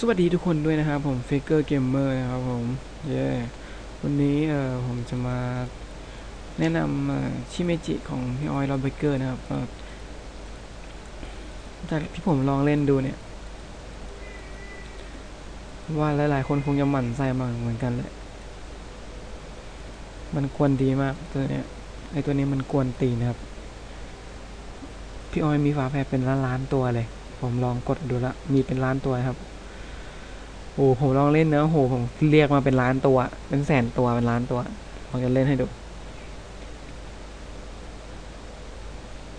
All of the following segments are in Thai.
สวัสดีทุกคนด้วยนะครับผม Faker Gamer นะครับผมเย้วันนี้เออผมจะมาแนะนำชิเมจิของพี่ออยลอเบเกอร์นะครับจากที่ผมลองเล่นดูเนี่ย ว่าหลายๆ คนคงจะหมั่นไส้มากเหมือนกันแหละ มันกวนดีมากตัวเนี้ยไอตัวนี้มันกวนตีนะครับ พี่ออยมีฝาแฝดเป็นล้านๆตัวเลย ผมลองกดดูละมีเป็นล้านตัวครับ โอ้ผมลองเล่นเนอะโหผมเรียกมาเป็นล้านตัว เป็นแสนตัวเป็นล้านตัวลองจะเล่นให้ดู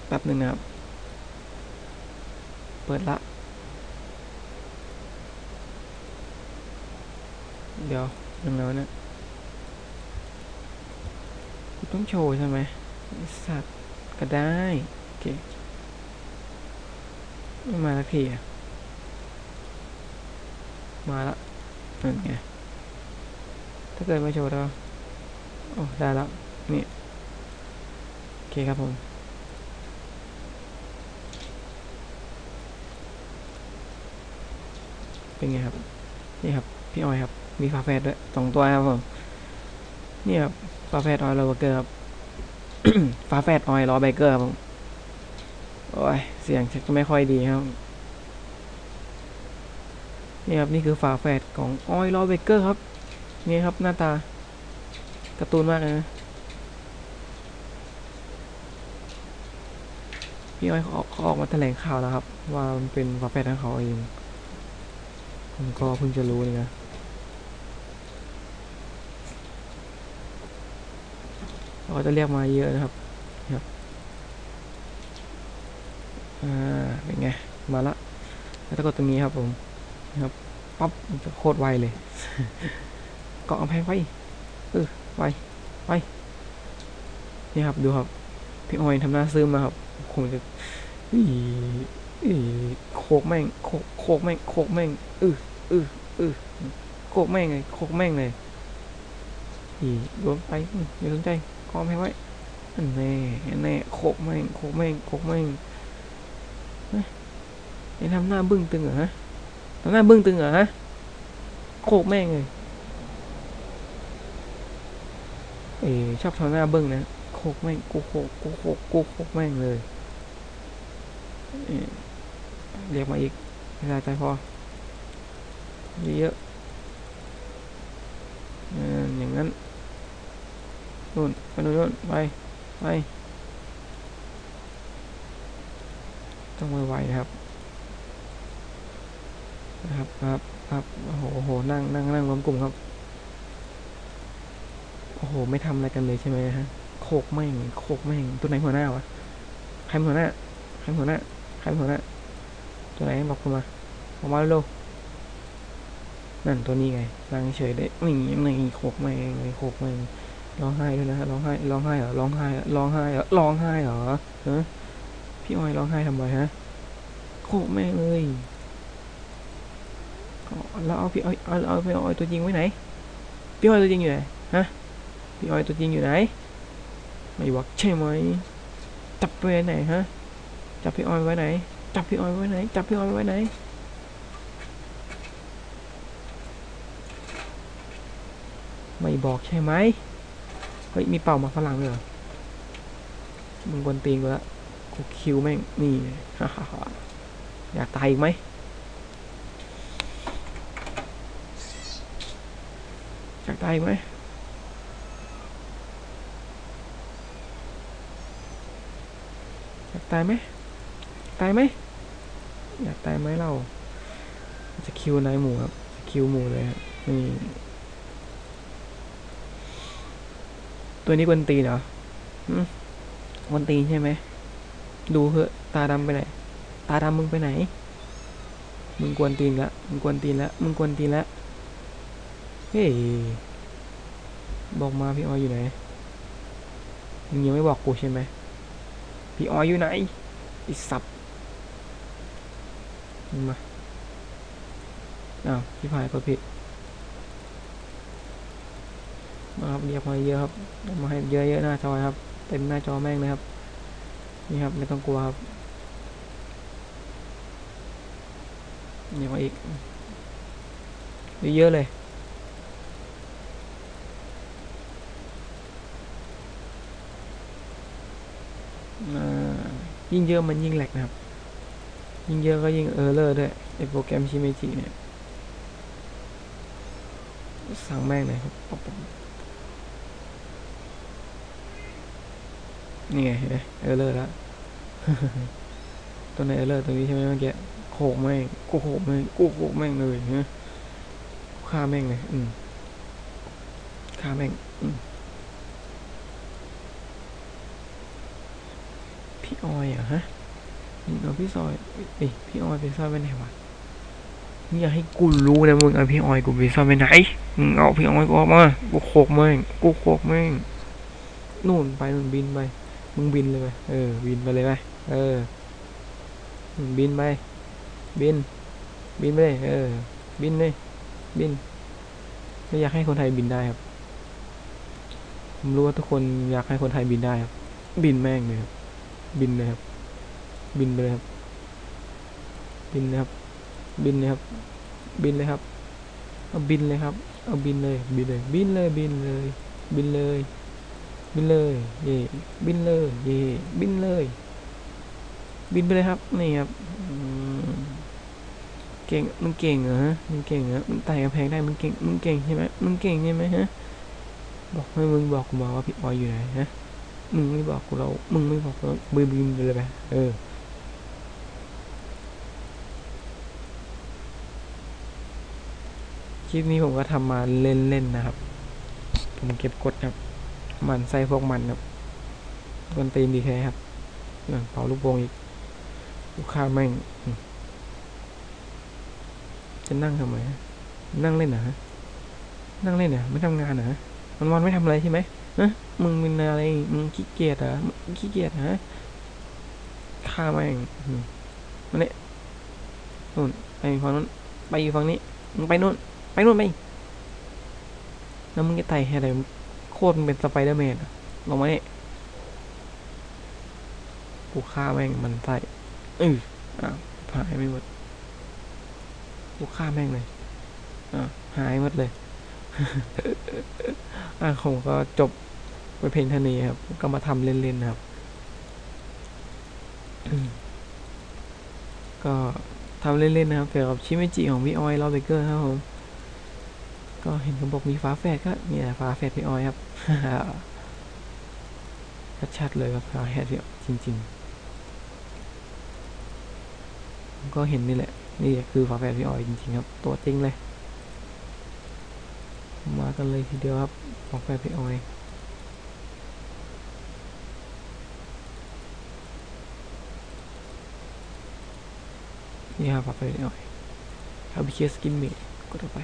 แป๊บหนึ่งนะครับ เปิดละ เดี๋ยวยังไงวะเนี่ยต้องโชว์ใช่ไหมสัตว์ก็ได้ โอเค ไม่มาสักทีอะ มาละนั่นไงถ้าเกิดไม่โชว์แล้วโอ้ได้แล้วนี่โอเคครับผมเป็นไงครับ นี่ครับ พี่ออยครับ มีฝาแฝดด้วยสองตัวครับผม นี่ครับฝาแฝดออยล์เบเกอร์ครับฝาแฝดออยล์โรเบเกอร์ครับผม โอ้ย เสียงชักจะไม่ค่อยดีครับ นี่ครับนี่คือฝาแฝดของออยล์โรเบเกอร์ครับนี่ครับหน้าตาการ์ตูนมากเลยนะพี่อ้อยเขาออกมาแถลงข่าวแล้วครับ ว่ามันเป็นฝาแฝดของเขาเองผมก็เพิ่งจะรู้เลยนะเราจะเรียกมาเยอะนะครับครับอ่าเป็นไงมาละแล้วถ้ากดตรงนี้ครับผม นะครับปั๊บจะโคตรไวเลยเกาะกำแพงไวเออไวไวนี่ครับดูครับพี่ออยทำหน้าซึมนะครับคงจะอีอีโคกแม่งโคกโคกแม่งโคกแม่งอืออืออือโคกแม่งเลยโคกแม่งเลยอีโดนไปอย่าสนใจกองแพงไว้แน่อันแน่โคกแม่งโคกแม่งโคกแม่งเฮ้ยไอ้ทำหน้าบึ้งตึงเหรอฮะ หน้าบึ้งตึงเหรอฮะ โคกแม่งเลย เอ๋ชอบทำหน้าบึ้งนะ โคกแม่งกูโคกกูโคกกูโคกแม่งเลย เรียกมาอีกไม่ได้ใจพอ เยอะอย่างนั้นนู่นไปนู่นนู่นไปไปต้องไวๆนะครับ ครับครับครับโอ้โหโอ้โหนั่งนั่งนั่งรวมกลุ่มครับ โอ้โห ไม่ทำอะไรกันเลยใช่ไหมฮะ โคกแม่งโคกแม่งตัวไหนหัวหน้าวะ ใครหัวหน้า ใครหัวหน้า ใครหัวหน้า ตัวไหนบอกผมมาออกมาเร็วนั่นตัวนี้ไงนั่งเฉยเลยนี่นี่โคกแม่งเลยโคกแม่งร้องไห้ด้วยนะร้องไห้ ร้องไห้เหรอ ร้องไห้ ร้องไห้เหรอ ร้องไห้เหรอฮะพี่ออยร้องไห้ทำไมฮะ โคกแม่งเลย แล้วเอาพี่ออยเอาเอาพี่ออยตัวจริงไว้ไหน พี่ออยตัวจริงอยู่ไหนฮะ พี่ออยตัวจริงอยู่ไหน ไม่บอกใช่ไหมจับไปไหนฮะ จับพี่ออยไว้ไหน จับพี่ออยไว้ไหน จับพี่ออยไว้ไหนไม่บอกใช่ไหมเฮ้ย มีเป่ามาฝรั่งด้วยเหรอ มึงกวนตีนกูละกูคิวแม่ง นี่ฮ่าฮ่าอยากตายอีกไหม อยากตายไหมอยากตายไหมตายไหมอยากตายไหมเรา จะคิวนายหมูครับจะคิวหมูเลยครับนี่ตัวนี้กวนตีเหรออืมกวนตีใช่ไหม ดูเหอะตาดำไปไหน ตาดำมึงไปไหน มึงกวนตีนละ มึงกวนตีนละ มึงกวนตีนละ เฮ้ย บอกมาพี่ออยอยู่ไหนมึงยังไม่บอกกูใช่ไหมพี่ออยอยู่ไหนไอีสับมึงมาอ้าวพี่พายกดผิดมาครับเรียกมาเยอะครับมาให้เยอะๆหน้าจอครับเต็มหน้าจอแม่งเลยครับ นี่ครับไม่ต้องกลัวครับเรียกมาอีกเยอะเลย ยิ่งเยอะมันยิ่งแหลกนะครับ ยิ่งเยอะก็ยิ่งเออร์เลอร์ด้วยไอโปรแกรมชิเมจิเนี่ย สั่งแม่งเลยครับปปนี่ไงเห็นไหมเออร์เลอร์แล้วตัวไหนเออร์เลอร์ตัวนี้ใช่ไหมเมื่อกี้โขกแม่งกูโขกแม่งกูโขกแม่งเลยฮะฆ่าแม่งเลยอืมฆ่าแม่งอืม พี่ออยเหรอะฮะมึงเอาพี่ซอยเอ้ยพี่ออยไปซ่อนไว้ไหนวะมึงอยากให้กูรู้นะมึงเอาพี่ออยกูไปซ่อนไว้ไหนมึงเอาพี่ออยกูออกมากูโขกม่งกูโขกแม่งนู่นไปนู่นบินไปมึงบินเลยไปเออบินไปเลยไปเออบินไปบิน บินไปเลยเออ บินเลยบิน ไม่อยากให้คนไทยบินได้ครับผมรู้ว่าทุกคนอยากให้คนไทยบินได้ครับ บินแม่งเลยครับ บินเลยครับ บินไปเลยครับ บินเลยครับ บินเลยครับ บินเลยครับ เอาบินเลยครับ เอาบินเลย บินเลย บินเลย บินเลย บินเลย บินเลยเย่บินเลยเย่บินเลย บินไปเลยครับ นี่ครับเก่ง มึงเก่งเหรอฮะ มึงเก่งเหรอ มึงไต่กระแพงได้ มึงเก่ง มึงเก่งใช่ไหมมึงเก่งใช่ไหมฮะ บอกให้มึงบอกกูมาว่าพี่ออยอยู่ไหนฮะ มึงไม่บอกเรา มึงไม่บอกเราบินบินไปเลยไปเออคลิปนี้ผมก็ทำมาเล่นๆนะครับ ผมเก็บกดครับ มันใส่พวกมันครับกวนตีนดีแท้ครับนั่นเป่าลูกโป่งอีก ลูกค้าแม่ง จะนั่งทำไม นั่งเล่นเหรอนั่งเล่นเหรอไม่ทำงานเหรอมันวันไม่ทำอะไรใช่ไหม ฮะมึงเป็นอะไร มึงขี้เกียจเหรอมึงขี้เกียจเหรอฆ่าแม่งมาเนี่ยนู่นไปฝั่งนู้นไปอยู่ฝั่งนี้มึงไปนู่น ไปนู่นไปแล้วมึงจะไต่ให้อะไรมึงโคตรมึงเป็นสไปเดอร์แมนลงมาเนี่ยกูฆ่าแม่งมันใส่เอออ้าวหายไม่หมดกูฆ่าแม่งเลยอ่าวหายหมดเลยอะผมก็จบ ไปเพลงเท่านี้ครับ ก็มาทำเล่นๆครับ ก็ทำเล่นๆนะครับเกี่ยวกับชิเมจิของพี่ออยลอเบเกอร์ครับผมก็เห็นเขาบอกมีฟ้าแฝดก็เนี่ยฟ้าแฝดพี่ออยครับชัดๆเลยครับฟ้าแฝดพี่จริง ๆ ก็เห็นนี่แหละ นี่คือฟ้าแฝดพี่ออยจริงๆครับ ตัวจริงเลย มากันเลยทีเดียวครับฟ้าแฝดพี่ออย นี่ครับฟ้าแฝดพี่อยเอาไปเคียสกินเมดกดออกไป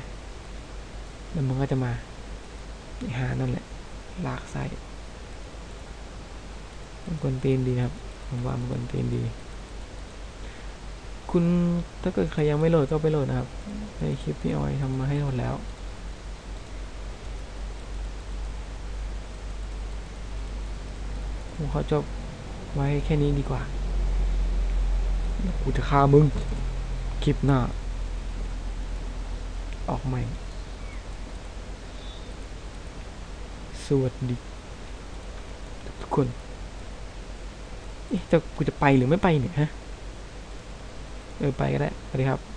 แล้วมันก็จะมาหานั่นแหละ ลากไส้มันกวนตีนดีนะครับผมว่ามันกวนตีนดี คุณถ้าเกิดใครยังไม่โหลดก็ไปโหลดนะครับ ในคลิปพี่ออยทำมาให้หมดแล้วผมขอจบไว้แค่นี้ดีกว่า กูจะฆ่ามึง คลิปหน้า ออกใหม่ สวัสดี ทุกคน เอ๊ะจะกูจะไปหรือไม่ไปเนี่ยฮะ เออ ไปก็ได้ สวัสดีครับ